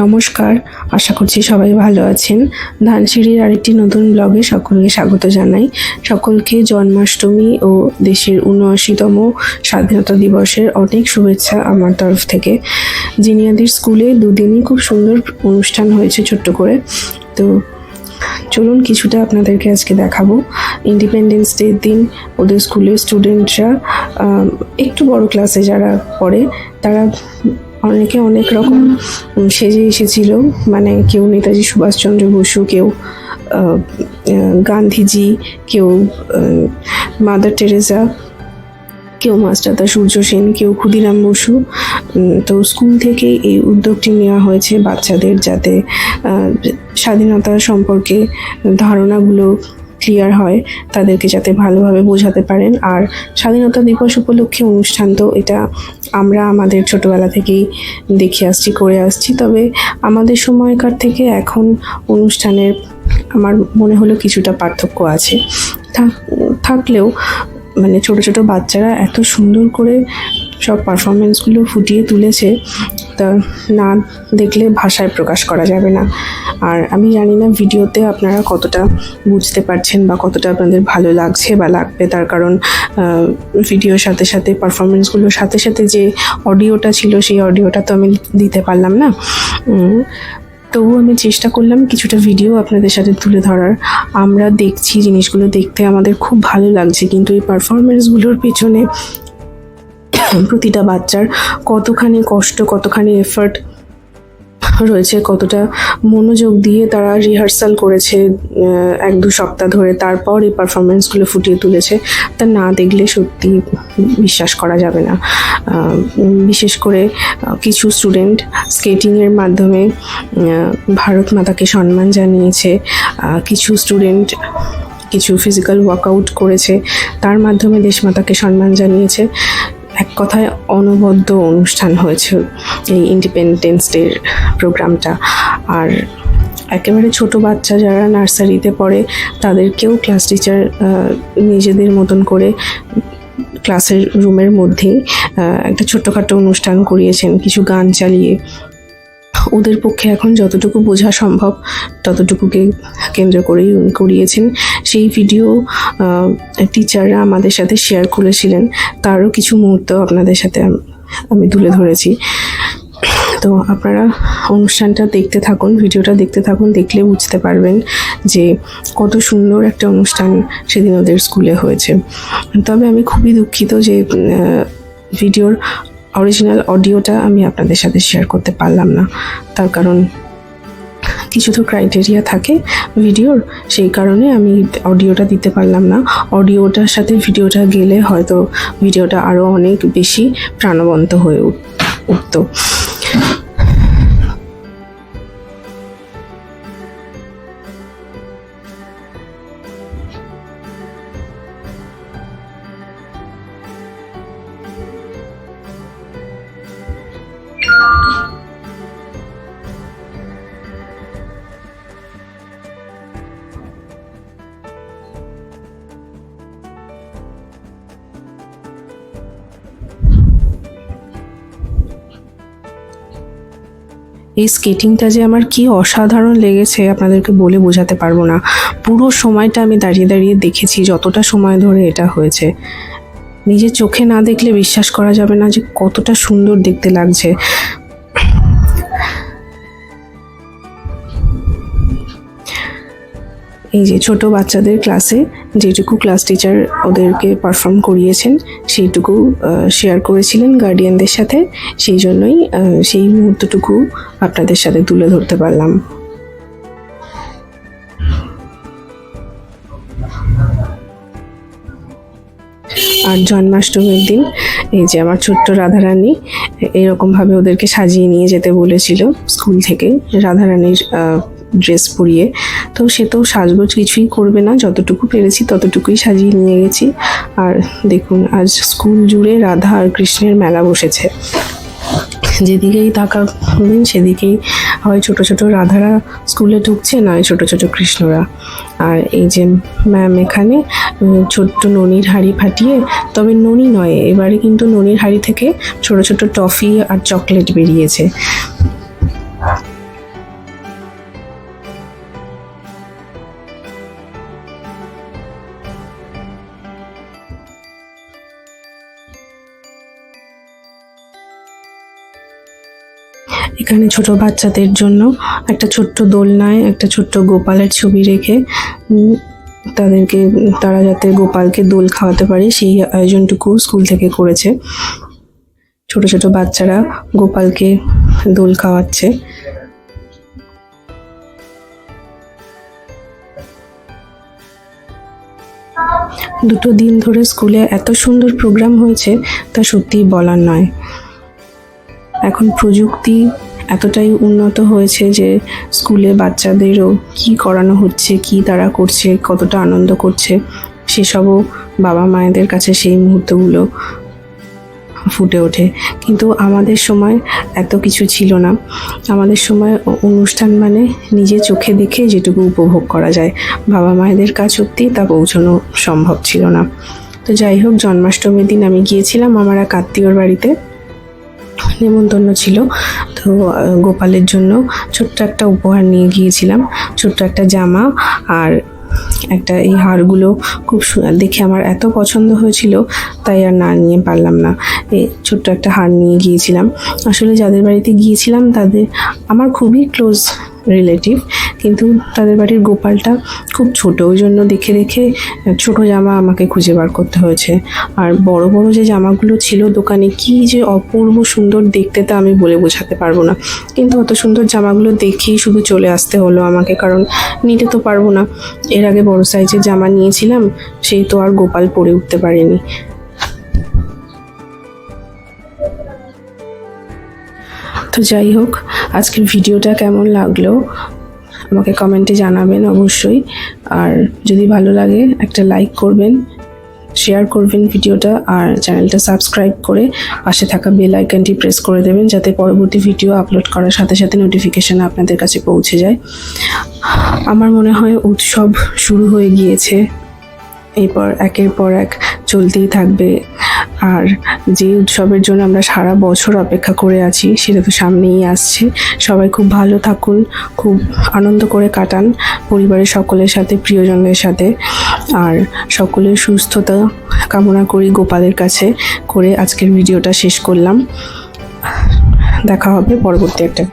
নমস্কার, আশা করছি সবাই ভালো আছেন। ধানসিঁড়ির আরেকটি নতুন ব্লগে সকলকে স্বাগত জানাই। সকলকে জন্মাষ্টমী ও দেশের উনআশিতম স্বাধীনতা দিবসের অনেক শুভেচ্ছা আমার তরফ থেকে। জিনিয়াদের স্কুলে দুদিনই খুব সুন্দর অনুষ্ঠান হয়েছে ছোট্ট করে। তো চলুন কিছুটা আপনাদেরকে আজকে দেখাবো। ইন্ডিপেন্ডেন্স ডের দিন ওদের স্কুলের স্টুডেন্টরা একটু বড় ক্লাসে যারা পড়ে, তারা অনেকে অনেক রকম সেজে এসেছিল। মানে কেউ নেতাজি সুভাষচন্দ্র বসু, কেউ গান্ধীজি, কেউ মাদার টেরেসা, কেউ মাস্টারদা সূর্য সেন, কেউ ক্ষুদিরাম বসু। তো স্কুল থেকে এই উদ্যোগটি নেওয়া হয়েছে বাচ্চাদের যাতে স্বাধীনতা সম্পর্কে ধারণাগুলো ক্লিয়ার হয়, তাদেরকে যাতে ভালোভাবে বোঝাতে পারেন। আর স্বাধীনতা দিবস উপলক্ষে অনুষ্ঠান তো এটা আমরা আমাদের ছোটোবেলা থেকেই দেখে আসছি, করে আসছি। তবে আমাদের সময়কার থেকে এখন অনুষ্ঠানের আমার মনে হলো কিছুটা পার্থক্য আছে। থাকলেও মানে ছোট ছোট বাচ্চারা এত সুন্দর করে সব পারফরমেন্সগুলো ফুটিয়ে তুলেছে, তা না দেখলে ভাষায় প্রকাশ করা যাবে না। আর আমি জানি না ভিডিওতে আপনারা কতটা বুঝতে পারছেন বা কতটা আপনাদের ভালো লাগছে বা লাগবে, তার কারণ ভিডিওর সাথে সাথে পারফরমেন্সগুলোর সাথে সাথে যে অডিওটা ছিল, সেই অডিওটা তো আমি দিতে পারলাম না। তবুও আমি চেষ্টা করলাম কিছুটা ভিডিও আপনাদের সাথে তুলে ধরার। আমরা দেখছি জিনিসগুলো দেখতে, আমাদের খুব ভালো লাগছে, কিন্তু এই পারফরমেন্সগুলোর পেছনে প্রতিটা বাচ্চার কতখানি কষ্ট, কতখানি এফার্ট রয়েছে, কতটা মনোযোগ দিয়ে তারা রিহার্সাল করেছে এক দু সপ্তাহ ধরে, তারপর এই পারফরমেন্সগুলো ফুটিয়ে তুলেছে, তা না দেখলে সত্যি বিশ্বাস করা যাবে না। বিশেষ করে কিছু স্টুডেন্ট স্কেটিংয়ের মাধ্যমে ভারত মাতাকে সম্মান জানিয়েছে কিছু স্টুডেন্ট কিছু ফিজিক্যাল ওয়ার্কআউট করেছে, তার মাধ্যমে দেশমাতাকে সম্মান জানিয়েছে। এক কথায় অনবদ্য অনুষ্ঠান হয়েছে এই ইন্ডিপেন্ডেন্স ডের প্রোগ্রামটা। আর একেবারে ছোট বাচ্চা যারা নার্সারিতে পড়ে, তাদেরকেও ক্লাস টিচার নিজেদের মতন করে ক্লাসের রুমের মধ্যেই একটা ছোট্টখাটো অনুষ্ঠান করিয়েছেন, কিছু গান চালিয়ে। ওদের পক্ষে এখন যতটুকু বোঝা সম্ভব, ততটুকুকে কেন্দ্র করেই করিয়েছেন। সেই ভিডিও টিচাররা আমাদের সাথে শেয়ার করেছিলেন। তারও কিছু মুহূর্ত আপনাদের সাথে আমি তুলে ধরেছি। তো আপনারা অনুষ্ঠানটা দেখতে থাকুন, ভিডিওটা দেখতে থাকুন, দেখলে বুঝতে পারবেন যে কত সুন্দর একটা অনুষ্ঠান সেদিন ওদের স্কুলে হয়েছে। তবে আমি খুবই দুঃখিত যে ভিডিওর অরিজিনাল অডিওটা আমি আপনাদের সাথে শেয়ার করতে পারলাম না। তার কারণ কিছু তো ক্রাইটেরিয়া থাকে ভিডিওর, সেই কারণে আমি অডিওটা দিতে পারলাম না। অডিওটার সাথে ভিডিওটা গেলে হয়তো ভিডিওটা আরও অনেক বেশি প্রাণবন্ত হয়ে উঠত। এই স্কেটিংটা যে আমার কি অসাধারণ লেগেছে আপনাদেরকে বলে বোঝাতে পারব না। পুরো সময়টা আমি দাঁড়িয়ে দাঁড়িয়ে দেখেছি যতটা সময় ধরে এটা হয়েছে। নিজের চোখে না দেখলে বিশ্বাস করা যাবে না যে কতটা সুন্দর দেখতে লাগছে। এই যে ছোট বাচ্চাদের ক্লাসে যেটুকু ক্লাস টিচার ওদেরকে পারফর্ম করিয়েছেন, সেইটুকু শেয়ার করেছিলেন গার্ডিয়ানদের সাথে। সেই জন্যই সেই মুহূর্তটুকু আপনাদের সাথে তুলে ধরতে পারলাম। আর জন্মাষ্টমীর দিন, এই যে আমার ছোট্ট রাধারানী, এরকমভাবে ওদেরকে সাজিয়ে নিয়ে যেতে বলেছিল স্কুল থেকে। রাধারানীর ড্রেস পরিয়ে, তো সে তো সাজগোজ কিছুই করবে না, যতটুকু পেরেছি ততটুকুই সাজিয়ে নিয়ে গেছি। আর দেখুন, আজ স্কুল জুড়ে রাধা আর কৃষ্ণের মেলা বসেছে। যেদিকেই তাকাবেন, সেদিকেই হয় ছোট ছোট রাধারা স্কুলে ঢুকছে, নয় ছোট ছোট কৃষ্ণরা। আর এই যে ম্যাম এখানে ছোট্ট ননির হাড়ি ফাটিয়ে, তবে ননি নয়, এবারে কিন্তু ননির হাড়ি থেকে ছোট ছোট টফি আর চকলেট বেরিয়েছে। এখানে ছোট বাচ্চাদের জন্য একটা ছোট্ট দোলনায়, একটা ছোট্ট গোপালের ছবি রেখে তাদেরকে, তারা যাতে গোপালকে দোল খাওয়াতে পারে, সেই আয়োজনটুকু স্কুল থেকে করেছে। ছোট ছোট বাচ্চারা গোপালকে দোল খাওয়াচ্ছে। দুটো দিন ধরে স্কুলে এত সুন্দর প্রোগ্রাম হয়েছে, তা সত্যিই বলার নয়। এখন প্রযুক্তি এতটাই উন্নত হয়েছে যে স্কুলে বাচ্চাদেরও কি করানো হচ্ছে, কি তারা করছে, কতটা আনন্দ করছে, সেসবও বাবা মায়েদের কাছে সেই মুহূর্তগুলো ফুটে ওঠে। কিন্তু আমাদের সময় এত কিছু ছিল না। আমাদের সময় অনুষ্ঠান মানে নিজে চোখে দেখে যেটুকু উপভোগ করা যায়। বাবা মায়েদের কাছ অব্দি তা পৌঁছানো সম্ভব ছিল না। তো যাই হোক, জন্মাষ্টমীর দিন আমি গিয়েছিলাম আমার এক আত্মীয়র বাড়িতে। নেমন্তন্ন ছিল। তো গোপালের জন্য ছোট্ট একটা উপহার নিয়ে গিয়েছিলাম। ছোট্ট একটা জামা আর একটা এই হারগুলো খুব দেখে আমার এত পছন্দ হয়েছিল, তাই আর না নিয়ে পারলাম না। এই ছোট্ট একটা হার নিয়ে গিয়েছিলাম। আসলে যাদের বাড়িতে গিয়েছিলাম, তাদের, আমার খুবই ক্লোজ রিলেটিভ কিন্তু তাদের বাড়ির গোপালটা খুব ছোট, ওই জন্য দেখে দেখে ছোট জামা আমাকে খুঁজে বার করতে হয়েছে। আর বড় বড় যে জামাগুলো ছিল দোকানে, কি যে অপূর্ব সুন্দর দেখতে তা আমি বলে বোঝাতে পারব না। কিন্তু অত সুন্দর জামাগুলো দেখেই শুধু চলে আসতে হলো আমাকে, কারণ নিতে তো পারব না। এর আগে বড় সাইজের জামা নিয়েছিলাম, সেই তো আর গোপাল পরে উঠতে পারেনি। তো যাই হোক, আজকের ভিডিওটা কেমন লাগল আমাকে কমেন্টে জানাবেন অবশ্যই। আর যদি ভালো লাগে, একটা লাইক করবেন শেয়ার করবেন ভিডিওটা, আর চ্যানেলটা সাবস্ক্রাইব করে পাশে থাকা বেল আইকনটি প্রেস করে দেবেন, যাতে পরবর্তী ভিডিও আপলোড করার সাথে সাথে নোটিফিকেশান আপনাদের কাছে পৌঁছে যায়। আমার মনে হয় উৎসব শুরু হয়ে গিয়েছে। এরপর একের পর এক চলতেই থাকবে। আর যে উৎসবের জন্য আমরা সারা বছর অপেক্ষা করে আছি, সেটা তো সামনেই আসছে। সবাই খুব ভালো থাকুন, খুব আনন্দ করে কাটান পরিবারের সকলের সাথে, প্রিয়জনদের সাথে। আর সকলের সুস্থতা কামনা করি গোপালের কাছে করে আজকের ভিডিওটা শেষ করলাম। দেখা হবে পরবর্তী একটা